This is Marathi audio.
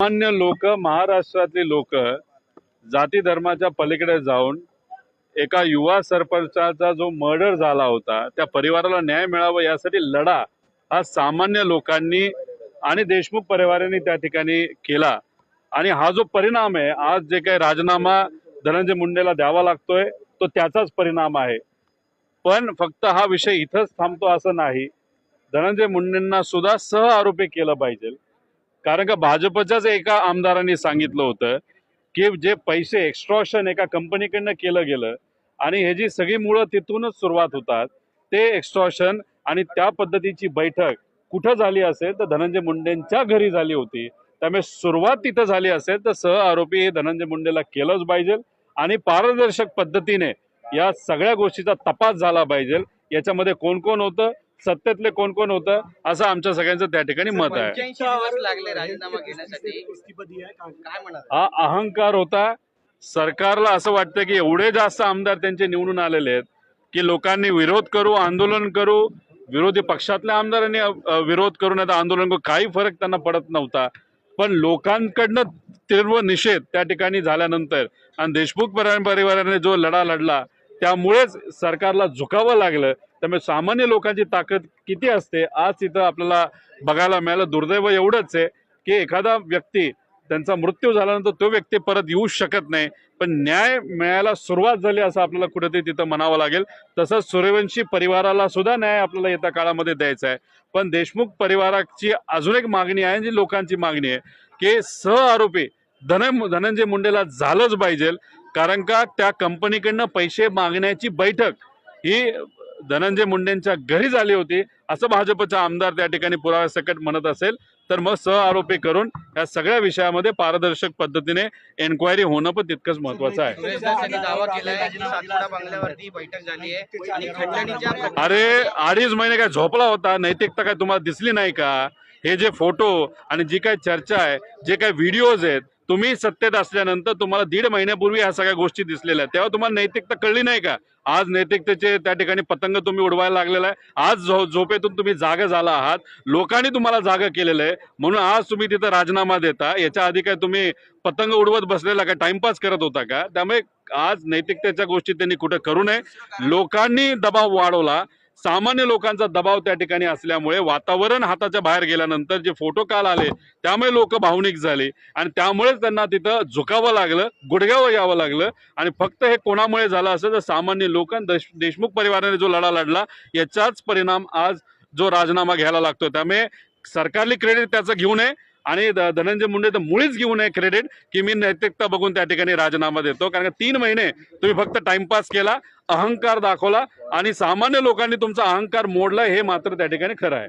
सामान्य लोक महाराष्ट्रातली लोक जाती धर्माच्या पलीकडे जाऊन एका युवा सरपंचाचा जो मर्डर झाला होता त्या परिवाराला न्याय मिळावा यासाठी लढा हा सामान्य लोकांनी आणि देशमुख परिवाराने त्या ठिकाणी केला. आणि हा जो परिणाम आहे आज जे काही राजीनामा धनंजय मुंडेला द्यावा लागतोय तो त्याचाच परिणाम आहे. पण फक्त हा विषय इथंच थांबतो असं नाही. धनंजय मुंडेंना सुद्धा सह आरोपी केलं पाहिजे. कारण का भाजपच्याच एका आमदारांनी सांगितलं होतं की जे पैसे एक्स्ट्रॉशन एका कंपनीकडनं केलं गेलं आणि हे जी सगळी मुळं तिथूनच सुरुवात होतात ते एक्स्ट्रॉशन आणि त्या पद्धतीची बैठक कुठं झाली असेल तर धनंजय मुंडेंच्या घरी झाली होती. त्यामुळे सुरुवात तिथं झाली असेल तर सह आरोपी हे धनंजय मुंडेला केलंच पाहिजे आणि पारदर्शक पद्धतीने या सगळ्या गोष्टीचा तपास झाला पाहिजे. याच्यामध्ये कोण कोण होतं? सत्तेतले कोण कोण होतं असं आमच्या सगळ्यांचं त्या ठिकाणी मत आहे. पंच्याऐंशी दिवस लागले राजीनामा घेण्यासाठी. काय म्हणाल हा अहंकार होता. सरकारला असं वाटतं की एवढे जास्त आमदार त्यांचे निवडून आलेले आहेत की लोकांनी विरोध करू आंदोलन करू. विरोधी पक्षातल्या आमदारांनी विरोध करू नाही तर आंदोलन करू. काही फरक त्यांना पडत नव्हता. पण लोकांकडनं तीव्र निषेध त्या ठिकाणी झाल्यानंतर आणि देशमुख परि- परिवाराने जो लढा लढला त्यामुळेच सरकारला झुकावं लागलं. त्यामुळे सामान्य लोकांची ताकद किती असते आज तिथं आपल्याला बघायला मिळालं दुर्दैव एवढंच आहे की एखादा व्यक्ती त्यांचा मृत्यू झाल्यानंतर तो व्यक्ती परत येऊ शकत नाही. पण न्याय मिळायला सुरुवात झाली असं आपल्याला कुठेतरी तिथं म्हणावं लागेल. तसंच सूर्यवंशी परिवाराला सुद्धा न्याय आपल्याला येत्या काळामध्ये द्यायचा आहे. पण देशमुख परिवाराची अजून एक मागणी आहे जी लोकांची मागणी आहे की सह आरोपी धन धनंजय मुंडेला झालंच पाहिजे. कारण का त्या कंपनीकडनं पैसे मागण्याची बैठक ही धनंजय मुंडेंच्या घरी झाली होती. असं भाजपचा आमदार त्या ठिकाणी पुराव्यासकट म्हणत असेल तर मग सह आरोपी करून या सगळ्या विषयामध्ये पारदर्शक पद्धतीने एन्क्वायरी होणं पण तितकंच महत्वाचं आहे. अरे अडीच महिने काय झोपला होता? नैतिकता काय तुम्हाला दिसली नाही का? हे जे फोटो आणि जी काय चर्चा आहे जे काय व्हिडिओज आहेत तुम्ही सत्तेत असल्यानंतर तुम्हाला दीड महिन्यापूर्वी ह्या सगळ्या गोष्टी दिसलेल्या आहेत. तेव्हा तुम्हाला नैतिकता कळली नाही का? आज नैतिकतेचे त्या ठिकाणी पतंग तुम्ही उडवायला लागलेला आहे. आज झो झोपेतून तुम्ही जागा झाला आहात. लोकांनी तुम्हाला जागा केलेलं आहे. म्हणून आज तुम्ही तिथं राजीनामा देता. याच्या आधी काय तुम्ही पतंग उडवत बसलेला का? टाइमपास करत होता का? त्यामुळे आज नैतिकतेच्या गोष्टी त्यांनी कुठं करू नये. लोकांनी दबाव वाढवला. सामान्य लोकांचा दबाव त्या ठिकाणी असल्यामुळे वातावरण हाताच्या बाहेर गेल्यानंतर जे फोटो काल आले त्यामुळे लोक भावनिक झाले आणि त्यामुळेच त्यांना तिथं झुकावं लागलं गुडघ्यावर यावं लागलं आणि फक्त हे कोणामुळे झालं असेल तर सामान्य लोक देश देशमुख परिवाराने जो लढा लढला याचाच परिणाम आज जो राजीनामा घ्यायला लागतो त्यामुळे सरकारली क्रेडिट त्याचं घेऊ नये. आणि धनंजय मुंडे तर मुळीच घेऊ नये क्रेडिट की मी नैतिकता बघून त्या ठिकाणी राजीनामा देतो. कारण का तीन महिने तुम्ही फक्त टाइमपास केला अहंकार दाखवला आणि सामान्य लोकांनी तुमचा अहंकार मोडला हे मात्र त्या ठिकाणी खरं आहे.